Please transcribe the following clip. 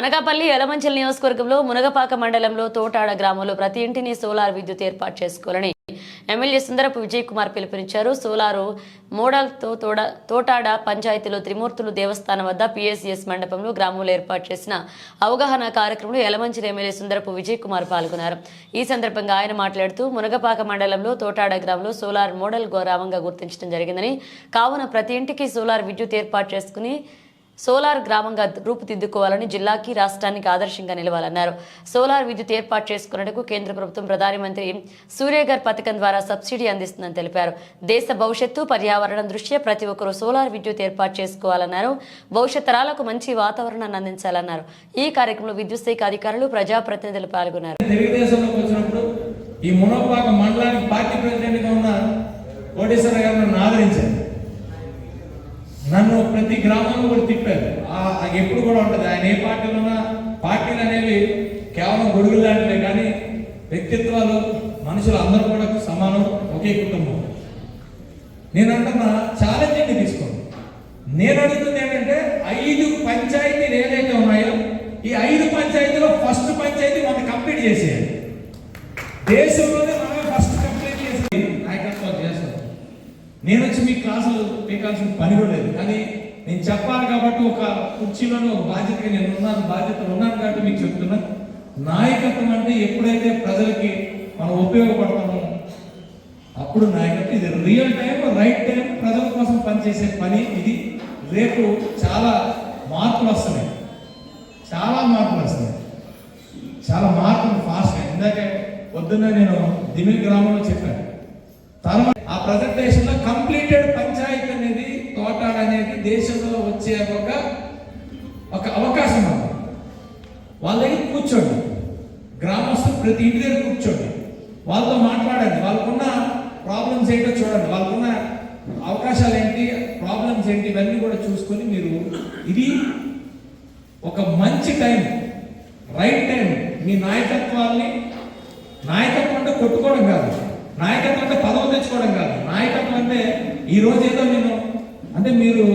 అనకాపల్లి ఎలమంచల్ నియోజకవర్గంలో మునగపాక మండలంలో తోటాడ గ్రామంలో ప్రతి ఇంటిని సోలార్ విద్యుత్ ఏర్పాటు చేసుకోవాలని ఎమ్మెల్యే సుందరపు విజయ్ కుమార్ పిలుపునిచ్చారు. సోలారు మోడల్తో తోడ తోటాడ పంచాయతీలో త్రిమూర్తులు దేవస్థానం వద్ద పిఎస్సిఎస్ మండపంలో గ్రామంలో ఏర్పాటు చేసిన అవగాహన కార్యక్రమంలో యలమంచిలి ఎమ్మెల్యే సుందరపు విజయ్ కుమార్ పాల్గొన్నారు. ఈ సందర్భంగా ఆయన మాట్లాడుతూ మునగపాక మండలంలో తోటాడ గ్రామంలో సోలార్ మోడల్ గౌరవంగా గుర్తించడం జరిగిందని కావున ప్రతి ఇంటికి సోలార్ విద్యుత్ ఏర్పాటు చేసుకుని సోలార్ గ్రామంగా రూపుదిద్దుకోవాలని జిల్లాకి రాష్ట్రానికి ఆదర్శంగా నిలవాలన్నారు. సోలార్ విద్యుత్ ఏర్పాటు చేసుకున్నందుకు కేంద్ర ప్రభుత్వం ప్రధానమంత్రి సూర్యఘర్ పథకం ద్వారా సబ్సిడీ అందిస్తుందని తెలిపారు. దేశ భవిష్యత్తు పర్యావరణం దృష్ట్యా ప్రతి ఒక్కరూ సోలార్ విద్యుత్ ఏర్పాటు చేసుకోవాలన్నారు. భవిష్యత్ తరాలకు మంచి వాతావరణాన్ని అందించాలన్నారు. ఈ కార్యక్రమంలో విద్యుత్ శాఖ అధికారులు ప్రజాప్రతినిధులు పాల్గొన్నారు. ఈ మునోపాక మండలానికి పార్టీ ప్రెసిడెంట్గా ఉన్న కోటేశ్వర గారిని ఆదరించారు. నన్ను ప్రతి గ్రామంలో కూడా తిప్పారు. ఆ- ఎప్పుడు కూడా ఉంటుంది. ఆయన ఏ పార్టీలో ఉన్నా పార్టీలు అనేవి కేవలం గొడుగులు లాంటివే కానీ వ్యక్తిత్వాలు మనుషులు అందరూ కూడా సమానం ఒకే కుటుంబం. నేను అంటున్నా ఛాలెంజింగ్ తీసుకోండి. నేను అడుగుతుంది ఏంటంటే ఐదు పంచాయతీలు ఏదైతే ఉన్నాయో ఈ ఐదు పంచాయతీలో ఫస్ట్ పంచాయతీ మనం కంప్లీట్ చేసేయాలి దేశంలో మనమే ఫస్ట్ కంప్లీట్ చేసి నాయకత్వం చేస్తాం కూర్చుని క్లాసులు పీకాల్సిన పని కూడా లేదు. కానీ నేను చెప్పాలి కాబట్టి ఒక కుర్చీలోనే ఒక బాధ్యతగా నేను ఉన్నాను బాధ్యత ఉన్నాను కాబట్టి మీకు చెప్తున్నాను నాయకత్వం అంటే ఎప్పుడైతే ప్రజలకి మనం ఉపయోగపడతామో అప్పుడు నాయకత్వం ఇది. రియల్ టైం రైట్ టైం ప్రజల కోసం పనిచేసే పని ఇది. రేపు చాలా మార్పులు వస్తున్నాయి. చాలా మార్పులు వస్తున్నాయి. చాలా మార్పులు ఫాస్ట్గా ఇందాక పొద్దున్న నేను దిమిల్ గ్రామంలో చెప్పాను. తర్వాత ప్రజెంటేషన్లో కంప్లీటెడ్ పంచాయత్ అనేది తోటాడ అనేది దేశంలో వచ్చే ఒక ఒక అవకాశం ఉంది వాళ్ళ దగ్గర కూర్చోండి. గ్రామస్తులు ప్రతి ఇంటి దగ్గర కూర్చోండి. వాళ్ళతో మాట్లాడండి. వాళ్ళకున్న ప్రాబ్లమ్స్ ఏంటో చూడండి. వాళ్ళకున్న అవకాశాలు ఏంటి ప్రాబ్లమ్స్ ఏంటి ఇవన్నీ కూడా చూసుకొని మీరు ఇది ఒక మంచి టైం రైట్ టైం మీ నాయకత్వాన్ని నాయకత్వం అంటే కొట్టుకోవడం కాదు. నాయకత్వం అంటే పదవి తెచ్చుకోవడం కాదు. కంటే ఈ రోజు ఏదో నేను అంటే మీరు